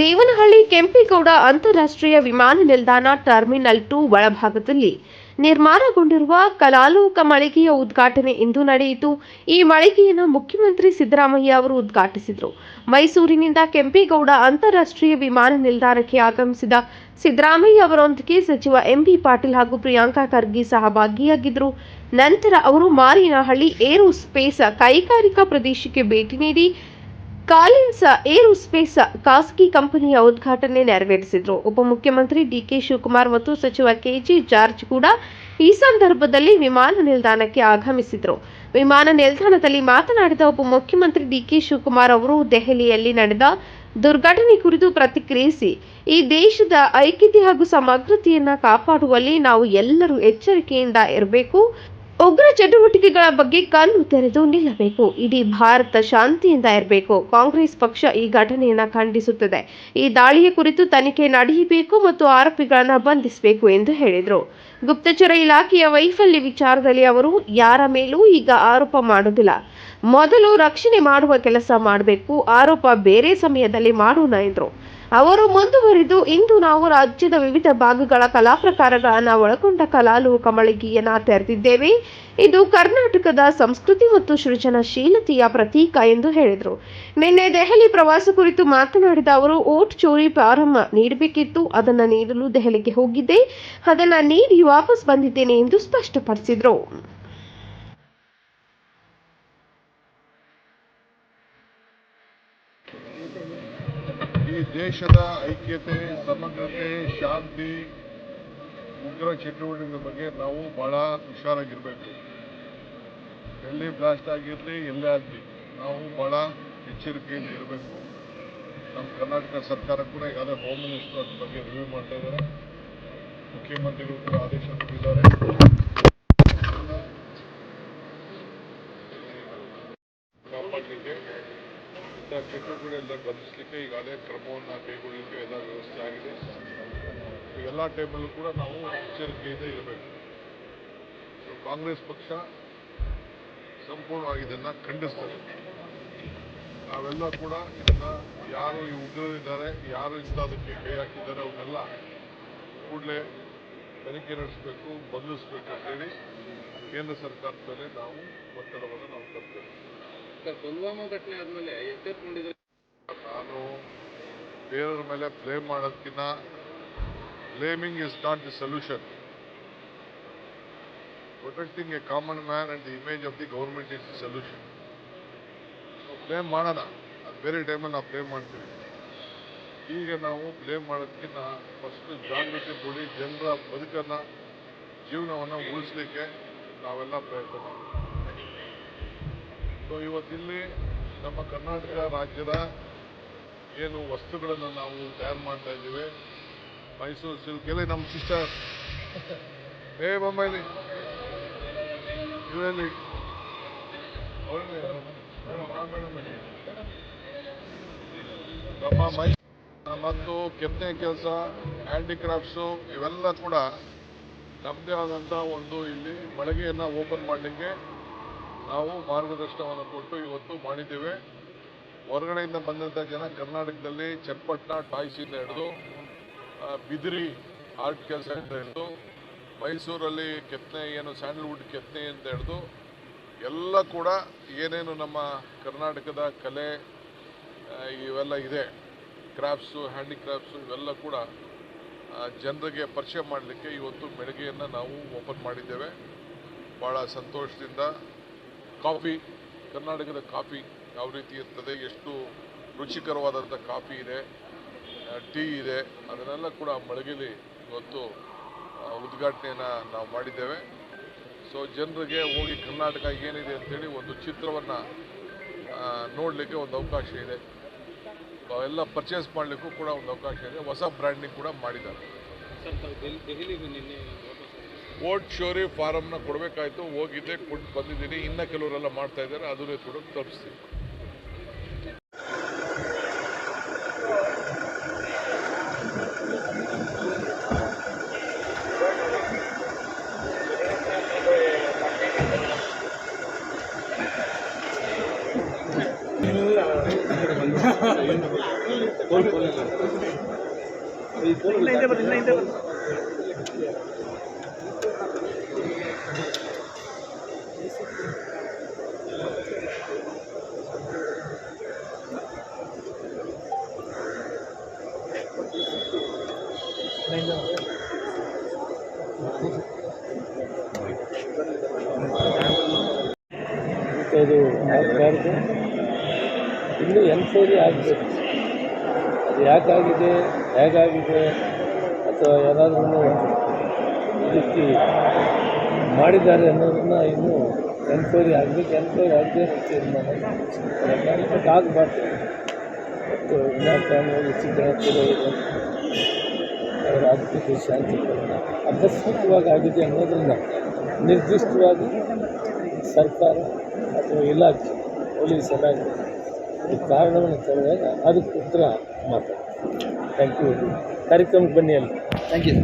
ದೇವನಹಳ್ಳಿ, ಕೆಂಪೇಗೌಡ ಅಂತಾರಾಷ್ಟ್ರೀಯ ವಿಮಾನ ನಿಲ್ದಾಣ ಟರ್ಮಿನಲ್ ಟು ಒಳಭಾಗದಲ್ಲಿ ನಿರ್ಮಾಣಗೊಂಡಿರುವ ಕಲಾಲೋಕ ಮಳಿಗೆಯ ಉದ್ಘಾಟನೆ ಇಂದು ನಡೆಯಿತು. ಈ ಮಳಿಗೆಯನ್ನು ಮುಖ್ಯಮಂತ್ರಿ ಸಿದ್ದರಾಮಯ್ಯ ಅವರು ಉದ್ಘಾಟಿಸಿದರು. ಮೈಸೂರಿನಿಂದ ಕೆಂಪೇಗೌಡ ಅಂತಾರಾಷ್ಟ್ರೀಯ ವಿಮಾನ ನಿಲ್ದಾಣಕ್ಕೆ ಆಗಮಿಸಿದ ಸಿದ್ದರಾಮಯ್ಯ ಅವರೊಂದಿಗೆ ಸಚಿವ ಎಂಬಿ ಪಾಟೀಲ್ ಹಾಗೂ ಪ್ರಿಯಾಂಕಾ ಖರ್ಗೆ ಸಹ ಭಾಗಿಯಾಗಿದ್ದರು ನಂತರ ಅವರು ಮಾರಿನಹಳ್ಳಿ ಏರೋ ಸ್ಪೇಸ್ ಕೈಗಾರಿಕಾ ಪ್ರದೇಶಕ್ಕೆ ಭೇಟಿ ನೀಡಿ ಕಾಲಿನ್ಸ್ ಏರೋಸ್ಪೇಸ್ ಖಾಸಗಿ ಕಂಪನಿಯ ಉದ್ಘಾಟನೆ ನೆರವೇರಿಸಿದರು. ಉಪಮುಖ್ಯಮಂತ್ರಿ ಡಿಕೆ ಶಿವಕುಮಾರ್ ಮತ್ತು ಸಚಿವ ಕೆಜೆ ಜಾರ್ಜ್ ಕೂಡ ಈ ಸಂದರ್ಭದಲ್ಲಿ ವಿಮಾನ ನಿಲ್ದಾಣಕ್ಕೆ ಆಗಮಿಸಿದರು. ವಿಮಾನ ನಿಲ್ದಾಣದಲ್ಲಿ ಮಾತನಾಡಿದ ಉಪಮುಖ್ಯಮಂತ್ರಿ ಡಿಕೆ ಶಿವಕುಮಾರ್ ಅವರು, ದೆಹಲಿಯಲ್ಲಿ ನಡೆದ ದುರ್ಘಟನೆ ಕುರಿತು ಪ್ರತಿಕ್ರಿಯಿಸಿ, ಈ ದೇಶದ ಐಕ್ಯತೆ ಹಾಗೂ ಸಮಗ್ರತೆಯನ್ನು ಕಾಪಾಡುವಲ್ಲಿ ನಾವು ಎಲ್ಲರೂ ಎಚ್ಚರಿಕೆಯಿಂದ ಇರಬೇಕು. ಉಗ್ರ ಚಟುವಟಿಕೆಗಳ ಬಗ್ಗೆ ಕಣ್ಣು ತೆರೆದು ನಿಲ್ಲಬೇಕು. ಇಡೀ ಭಾರತ ಶಾಂತಿಯಿಂದ ಇರಬೇಕು. ಕಾಂಗ್ರೆಸ್ ಪಕ್ಷ ಈ ಘಟನೆಯನ್ನು ಖಂಡಿಸುತ್ತದೆ. ಈ ದಾಳಿಯ ಕುರಿತು ತನಿಖೆ ನಡೆಯಬೇಕು ಮತ್ತು ಆರೋಪಿಗಳನ್ನು ಬಂಧಿಸಬೇಕು ಎಂದು ಹೇಳಿದರು. ಗುಪ್ತಚರ ಇಲಾಖೆಯ ವೈಫಲ್ಯ ವಿಚಾರದಲ್ಲಿ ಅವರು, ಯಾರ ಮೇಲೂ ಈಗ ಆರೋಪ ಮಾಡುವುದಿಲ್ಲ ಮೊದಲು ರಕ್ಷಣೆ ಮಾಡುವ ಕೆಲಸ ಮಾಡಬೇಕು, ಆರೋಪ ಬೇರೆ ಸಮಯದಲ್ಲಿ ಮಾಡೋಣ ಎಂದರು. ಅವರು ಮುಂದುವರಿದು ಇಂದು ನಾವು ರಾಜ್ಯದ ವಿವಿಧ ಭಾಗಗಳ ಕಲಾ ಪ್ರಕಾರಗಳನ್ನು ಒಳಗೊಂಡ ಕಲಾಲೋಕ ಮಳಿಗೆಯನ್ನ ತೆರೆದಿದ್ದೇವೆ. ಇದು ಕರ್ನಾಟಕದ ಸಂಸ್ಕೃತಿ ಮತ್ತು ಸೃಜನಶೀಲತೆಯ ಪ್ರತೀಕ ಎಂದು ಹೇಳಿದರು. ನಿನ್ನೆ ದೆಹಲಿ ಪ್ರವಾಸ ಕುರಿತು ಮಾತನಾಡಿದ ಅವರು, ಓಟ್ ಚೋರಿ ಪ್ರಾರಂಭ ನೀಡಬೇಕಿತ್ತು. ಅದನ್ನು ನೀಡಲು ದೆಹಲಿಗೆ ಹೋಗಿದ್ದೆ. ಅದನ್ನು ನೀಡಿ ವಾಪಸ್ ಬಂದಿದ್ದೇನೆ ಎಂದು ಸ್ಪಷ್ಟಪಡಿಸಿದರು. ದೇಶದ ಐಕ್ಯತೆ, ಸಮಗ್ರತೆ, ಶಾಂತಿ ಉಗ್ರ ಚಟುವಟಿಕೆಗಳ ಬಗ್ಗೆ ನಾವು ಬಹಳ ಹುಷಾರಾಗಿರ್ಬೇಕು. ಎಲ್ಲಿ ಬ್ಲಾಸ್ಟ್ ಆಗಿರಲಿ, ಎಲ್ಲೇ ಆಗಲಿ, ನಾವು ಬಹಳ ಎಚ್ಚರಿಕೆಯಿಂದ ಇರಬೇಕು. ನಮ್ಮ ಕರ್ನಾಟಕ ಸರ್ಕಾರ ಕೂಡ ಈಗಾಗಲೇ ಹೋಮ್ ಮಿನಿಸ್ಟರ್ ಬಗ್ಗೆ ರಿವ್ಯೂ ಮಾಡ್ತಾ ಇದ್ದಾರೆ. ಮುಖ್ಯಮಂತ್ರಿಗಳು ಕೂಡ ಆದೇಶ ಕೊಟ್ಟಿದ್ದಾರೆ. ಇಂಥ ಚಟುವಟಿಕೆಗಳನ್ನ ಈಗ ಅದೇ ಕ್ರಮವನ್ನು ಕೈಗೊಳ್ಳಲಿಕ್ಕೆ ಎಲ್ಲ ವ್ಯವಸ್ಥೆ ಆಗಿದೆ. ಎಲ್ಲ ಟೈಮಲ್ಲೂ ಕೂಡ ನಾವು ಎಚ್ಚರಿಕೆಯಿಂದ ಇರಬೇಕು. ಕಾಂಗ್ರೆಸ್ ಪಕ್ಷ ಸಂಪೂರ್ಣವಾಗಿ ಇದನ್ನ ಖಂಡಿಸ್ತದೆ. ನಾವೆಲ್ಲ ಕೂಡ ಇದನ್ನ ಯಾರು ಈ ಉಗ್ರರಿದ್ದಾರೆ, ಯಾರು ಇಂಥದಕ್ಕೆ ಕೈ ಹಾಕಿದ್ದಾರೆ ಅವನ್ನೆಲ್ಲ ಕೂಡಲೇ ತನಿಖೆ ನಡೆಸಬೇಕು, ಬಂಧಿಸಬೇಕು ಅಂತೇಳಿ ಕೇಂದ್ರ ಸರ್ಕಾರದ ಮೇಲೆ ನಾವು ಒತ್ತಡವನ್ನು ನಾವು ತರಬೇಕು ಪುಲ್ವಾಮಾ ಆದ್ಮೇಲೆ ನಾನು ಬೇರೆಯವ್ರ ಮೇಲೆ ಬ್ಲೇಮ್ ಮಾಡೋದಕ್ಕಿಂತ blaming is not the solution protecting a common man and the image of the government is the solution blame ಮಾಡೋಣ. ಅದು ಬೇರೆ ಟೈಮಲ್ಲಿ ನಾವು ಬ್ಲೇಮ್ ಮಾಡ್ತೀವಿ. ಈಗ ನಾವು ಬ್ಲೇಮ್ ಮಾಡೋದಕ್ಕಿಂತ ಫಸ್ಟ್ ಜಾಗೃತಿ ಕೊಡಿ ಜನರ ಬದುಕನ್ನು, ಜೀವನವನ್ನು ಉಳಿಸ್ಲಿಕ್ಕೆ ನಾವೆಲ್ಲ ಪ್ರಯತ್ನ ಮಾಡ್ತೀವಿ. ಸೊ, ಇವತ್ತಿಲ್ಲಿ ನಮ್ಮ ಕರ್ನಾಟಕ ರಾಜ್ಯದ ಏನು ವಸ್ತುಗಳನ್ನು ನಾವು ತಯಾರು ಮಾಡ್ತಾ ಇದ್ದೀವಿ. ಮೈಸೂರು ಸಿಲ್ಕ್ ಎಲ್ಲ ನಮ್ಮ ಸಿಸ್ಟರ್. ಏ ಬೊಂಬೈಲಿ ಇವರಲ್ಲಿ ನಮ್ಮ ಮೈ ಮತ್ತು ಕೆತ್ತನೆ ಕೆಲಸ, ಹ್ಯಾಂಡಿಕ್ರಾಫ್ಟ್ಸು ಇವೆಲ್ಲ ಕೂಡ ನಮ್ಮದೇ ಆದಂಥ ಒಂದು ಇಲ್ಲಿ ಮಳಿಗೆಯನ್ನು ಓಪನ್ ಮಾಡಲಿಕ್ಕೆ ನಾವು ಮಾರ್ಗದರ್ಶನವನ್ನು ಕೊಟ್ಟು ಇವತ್ತು ಮಾಡಿದ್ದೇವೆ. ಹೊರಗಡೆಯಿಂದ ಬಂದಂಥ ಜನ ಕರ್ನಾಟಕದಲ್ಲಿ ಚನ್ನಪಟ್ಟಣ ಟಾಯ್ಸಿಂದ ಹಿಡಿದು ಬಿದಿರಿ ಆರ್ಟ್ ಕೆಲಸ ಅಂತ ಹಿಡಿದು, ಮೈಸೂರಲ್ಲಿ ಕೆತ್ತನೆ, ಏನು ಸ್ಯಾಂಡಲ್ವುಡ್ ಕೆತ್ತನೆ ಅಂತ ಹಿಡಿದು, ಎಲ್ಲ ಕೂಡ ಏನೇನು ನಮ್ಮ ಕರ್ನಾಟಕದ ಕಲೆ ಇವೆಲ್ಲ ಇದೆ. ಕ್ರಾಫ್ಟ್ಸು, ಹ್ಯಾಂಡಿಕ್ರಾಫ್ಟ್ಸು ಇವೆಲ್ಲ ಕೂಡ ಜನರಿಗೆ ಪರಿಚಯ ಮಾಡಲಿಕ್ಕೆ ಇವತ್ತು ಬೆಳಗ್ಗೆಯನ್ನು ನಾವು ಓಪನ್ ಮಾಡಿದ್ದೇವೆ. ಭಾಳ ಸಂತೋಷದಿಂದ ಕಾಫಿ, ಕರ್ನಾಟಕದ ಕಾಫಿ ಯಾವ ರೀತಿ ಇರ್ತದೆ, ಎಷ್ಟು ರುಚಿಕರವಾದಂಥ ಕಾಫಿ ಇದೆ ಟೀ ಇದೆ, ಅದನ್ನೆಲ್ಲ ಕೂಡ ಮಳಗಿಲಿ ಇವತ್ತು ಉದ್ಘಾಟನೆಯನ್ನು ನಾವು ಮಾಡಿದ್ದೇವೆ. ಸೊ ಜನರಿಗೆ ಹೋಗಿ ಕರ್ನಾಟಕ ಏನಿದೆ ಅಂತೇಳಿ ಒಂದು ಚಿತ್ರವನ್ನು ನೋಡಲಿಕ್ಕೆ ಒಂದು ಅವಕಾಶ ಇದೆ. ಎಲ್ಲ ಪರ್ಚೇಸ್ ಮಾಡಲಿಕ್ಕೂ ಕೂಡ ಒಂದು ಅವಕಾಶ ಇದೆ. ಹೊಸ ಬ್ರ್ಯಾಂಡಿಂಗ್ ಕೂಡ ಮಾಡಿದ್ದಾರೆ. ಓಟ್ ಶೋರಿ ಫಾರಮ್ನ ಕೊಡಬೇಕಾಯ್ತು ಹೋಗಿದ್ದೆ ಕೊಟ್ಟು ಬಂದಿದ್ದೀನಿ. ಇನ್ನು ಕೆಲವರೆಲ್ಲ ಮಾಡ್ತಾ ಇದ್ದಾರೆ ಅದನ್ನೇ ಕೂಡ ತಲುಪಿಸ್ತೀವಿ ಆಗಬಾರ್ದು ಇನ್ನೂ ಎನ್ಕ್ವೈರಿ ಆಗಬೇಕು. ಅದು ಯಾಕಾಗಿದೆ ಹೇಗಾಗಿದೆ ಅಥವಾ ಯಾರಾದ್ರೂ ಇದಕ್ಕೆ ಮಾಡಿದ್ದಾರೆ ಅನ್ನೋದನ್ನ ಇನ್ನೂ ಎನ್ಕ್ವೈರಿ ಆಗಬೇಕು ಎನ್ಕ್ವೈರಿ ಆಗದೆ ಬಟ್ ಆಗಬಾರ್ದು. ಮತ್ತು ವಿನಾಕಾರಣವಾಗಿ ಸಿದ್ದರಾಮಯ್ಯ ಆತ್ಮಕ್ಕೆ ಶಾಂತಿ ಕೊಡೋಣ. ಅಕಸ್ಮಾತ್ವಾಗಿ ಆಗಿದೆ ಅನ್ನೋದನ್ನ ನಿರ್ದಿಷ್ಟವಾಗಿ ಸರ್ಕಾರ ಅಥವಾ ಇಲಾಖೆ, ಪೊಲೀಸ್ ಇಲಾಖೆ ಈ ಕಾರಣವನ್ನು ತಿಳಿದಾಗ ಅದಕ್ಕೆ ಉತ್ತರ ಮಾತಾಡ್ತೀನಿ ಥ್ಯಾಂಕ್ ಯು ಕಾರ್ಯಕ್ರಮಕ್ಕೆ ಬನ್ನಿ ಅಲ್ಲಿ. Thank you